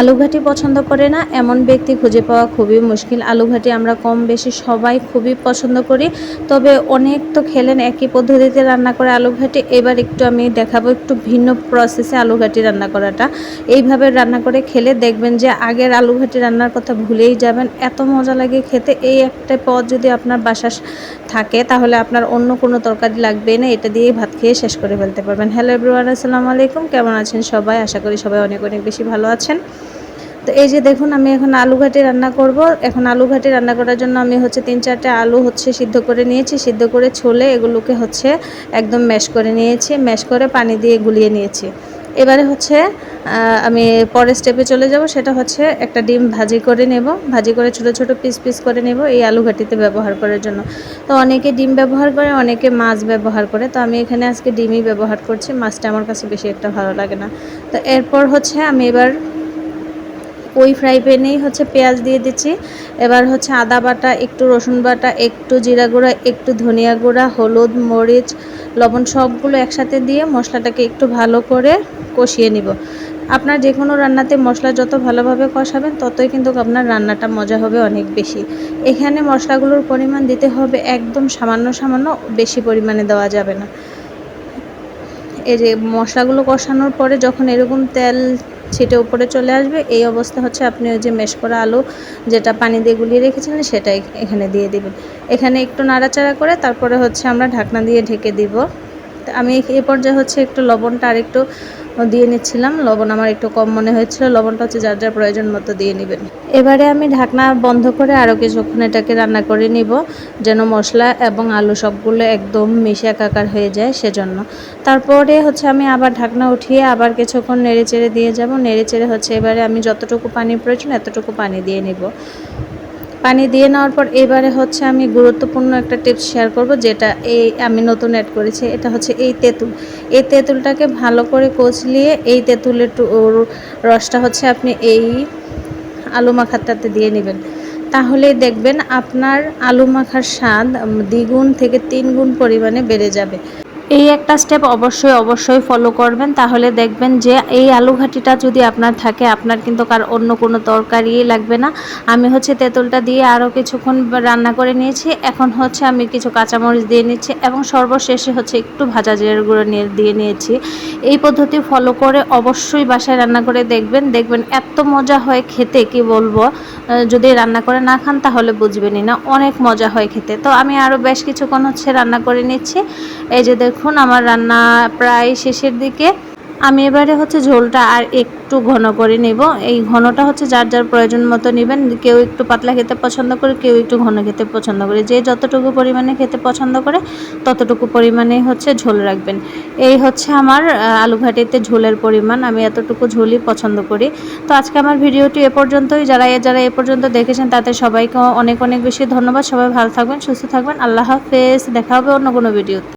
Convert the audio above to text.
আলুঘাটি পছন্দ করে না, এমন ব্যক্তি খুঁজে পাওয়া খুবই মুশকিল। আলুঘাটি আমরা কম বেশি সবাই খুবই পছন্দ করি, তবে অনেক তো খেলেন একই পদ্ধতিতে রান্না করে আলুঘাটি। এবার একটু আমি দেখাবো একটু ভিন্ন প্রসেসে আলুঘাটি রান্না করাটা। এইভাবে রান্না করে খেলে দেখবেন যে আগের আলুঘাটি রান্নার কথা ভুলেই যাবেন, এত মজা লাগে খেতে। এই একটা পদ যদি আপনার বাসা থাকে, তাহলে আপনার অন্য কোনো তরকারি লাগবে না, এটা দিয়েই ভাত খেয়ে শেষ করে ফেলতে পারবেন। হ্যালো এভরিওয়ান, আসসালামু আলাইকুম। কেমন আছেন সবাই? আশা করি সবাই অনেক অনেক বেশি ভালো আছেন। তো এই যে দেখুন, আমি এখন আলু ঘাটি রান্না করব। এখন আলু ঘাটি রান্না করার জন্য আমি হচ্ছে তিন চারটে আলু হচ্ছে সিদ্ধ করে নিয়েছি। সিদ্ধ করে ছোলে এগুলোকে হচ্ছে একদম ম্যাশ করে নিয়েছি। ম্যাশ করে পানি দিয়ে গুলিয়ে নিয়েছি। এবারে হচ্ছে আমি পরের স্টেপে চলে যাব। সেটা হচ্ছে একটা ডিম ভাজি করে নেব। ভাজি করে ছোট ছোট পিস পিস করে নেব এই আলু ঘাটিতে ব্যবহার করার জন্য। তো অনেকে ডিম ব্যবহার করে, অনেকে মাছ ব্যবহার করে। তো আমি এখানে আজকে ডিমই ব্যবহার করছি। মাছটা আমার কাছে বেশি একটা ভালো লাগে না। তো এরপর হচ্ছে আমি এবার ওই ফ্রাই প্যানেই হচ্ছে পেঁয়াজ দিয়ে দিচ্ছি। এবার হচ্ছে আদা বাটা, একটু রসুন বাটা, একটু জিরা গুঁড়া, একটু ধনিয়া গুঁড়া, হলুদ, মরিচ, লবণ সবগুলো একসাথে দিয়ে মশলাটাকে একটু ভালো করে কষিয়ে নিব। আপনার যে কোনো রান্নাতে মশলা যত ভালোভাবে কষাবেন, ততই কিন্তু আপনার রান্নাটা মজা হবে অনেক বেশি। এখানে মশলাগুলোর পরিমাণ দিতে হবে একদম সামান্য সামান্য, বেশি পরিমাণে দেওয়া যাবে না। এই যে মশলাগুলো কষানোর পরে যখন এরকম তেল ছিটে উপরে চলে আসবে। এই অবস্থা হচ্ছে আপনি ওই যে মেশ করা আলু যেটা পানি দিয়ে গুলিয়ে রেখেছিলেন, সেটাই এখানে দিয়ে দিবেন। এখানে একটু নাড়াচাড়া করে তারপরে হচ্ছে আমরা ঢাকনা দিয়ে ঢেকে দিব। আমি এই পর্যায়ে হচ্ছে একটু লবণটা আর একটু দিয়ে নিচ্ছিলাম। লবণ আমার একটু কম মনে হয়েছিল। লবণটা হচ্ছে যার যার প্রয়োজন মতো দিয়ে নেবেন। এবারে আমি ঢাকনা বন্ধ করে আরও কিছুক্ষণ এটাকে রান্না করে নিব, যেন মশলা এবং আলু সবগুলো একদম মিশে একাকার হয়ে যায় সেজন্য। তারপরে হচ্ছে আমি আবার ঢাকনা উঠিয়ে আবার কিছুক্ষণ নেড়ে চেড়ে দিয়ে যাব। নেড়ে চেড়ে হচ্ছে এবারে আমি যতটুকু পানি প্রয়োজন এতটুকু পানি দিয়ে নিব। পানি দিয়ে নেওয়ার পর এবারে হচ্ছে আমি গুরুত্বপূর্ণ একটা টিপস শেয়ার করব, যেটা এই আমি নতুন অ্যাড করেছি। এটা হচ্ছে এই তেঁতুল। এই তেঁতুলটাকে ভালো করে কচলিয়ে এই তেঁতুলের রসটা হচ্ছে আপনি এই আলু মাখাটাতে দিয়ে নেবেন। তাহলে দেখবেন আপনার আলু মাখার স্বাদ দ্বিগুণ থেকে তিন গুণ পরিমাণে বেড়ে যাবে। এই একটা স্টেপ অবশ্যই অবশ্যই ফলো করবেন। তাহলে দেখবেন যে এই আলু যদি আপনার থাকে, আপনার কিন্তু কার অন্য কোনো তরকারি লাগবে না। আমি হচ্ছে তেঁতুলটা দিয়ে আরও কিছুক্ষণ রান্না করে নিয়েছি। এখন হচ্ছে আমি কিছু কাঁচামরিচ দিয়ে নিচ্ছি এবং সর্বশেষে হচ্ছে একটু ভাজা জিরের গুঁড়ো নিয়ে, দিয়ে নিয়েছি। এই পদ্ধতি ফলো করে অবশ্যই বাসায় রান্না করে দেখবেন। দেখবেন এত মজা হয় খেতে, কি বলব? যদি রান্না করে না খান তাহলে বুঝবেনই না। অনেক মজা হয় খেতে। তো আমি আরও বেশ কিছুক্ষণ হচ্ছে রান্না করে নিচ্ছি। এই যে দেখুন আমার রান্না প্রায় শেষের দিকে। আমি এবারে হচ্ছে ঝোলটা আর একটু ঘন করে নেব। এই ঘনটা হচ্ছে যার যার প্রয়োজন মতো নেবেন। কেউ একটু পাতলা খেতে পছন্দ করে, কেউ একটু ঘন খেতে পছন্দ করে। যে যতটুকু পরিমাণে খেতে পছন্দ করে, ততটুকু পরিমাণে হচ্ছে ঝোল রাখবেন। এই হচ্ছে আমার আলু ঘাটিতে ঝোলের পরিমাণ। আমি এতটুকু ঝোলই পছন্দ করি। তো আজকে আমার ভিডিওটি এ পর্যন্তই। যারা যারা এ পর্যন্ত দেখেছেন তাদের সবাইকে অনেক অনেক বেশি ধন্যবাদ। সবাই ভালো থাকবেন, সুস্থ থাকবেন। আল্লাহ হাফেজ। দেখা হবে অন্য কোনো ভিডিওতে।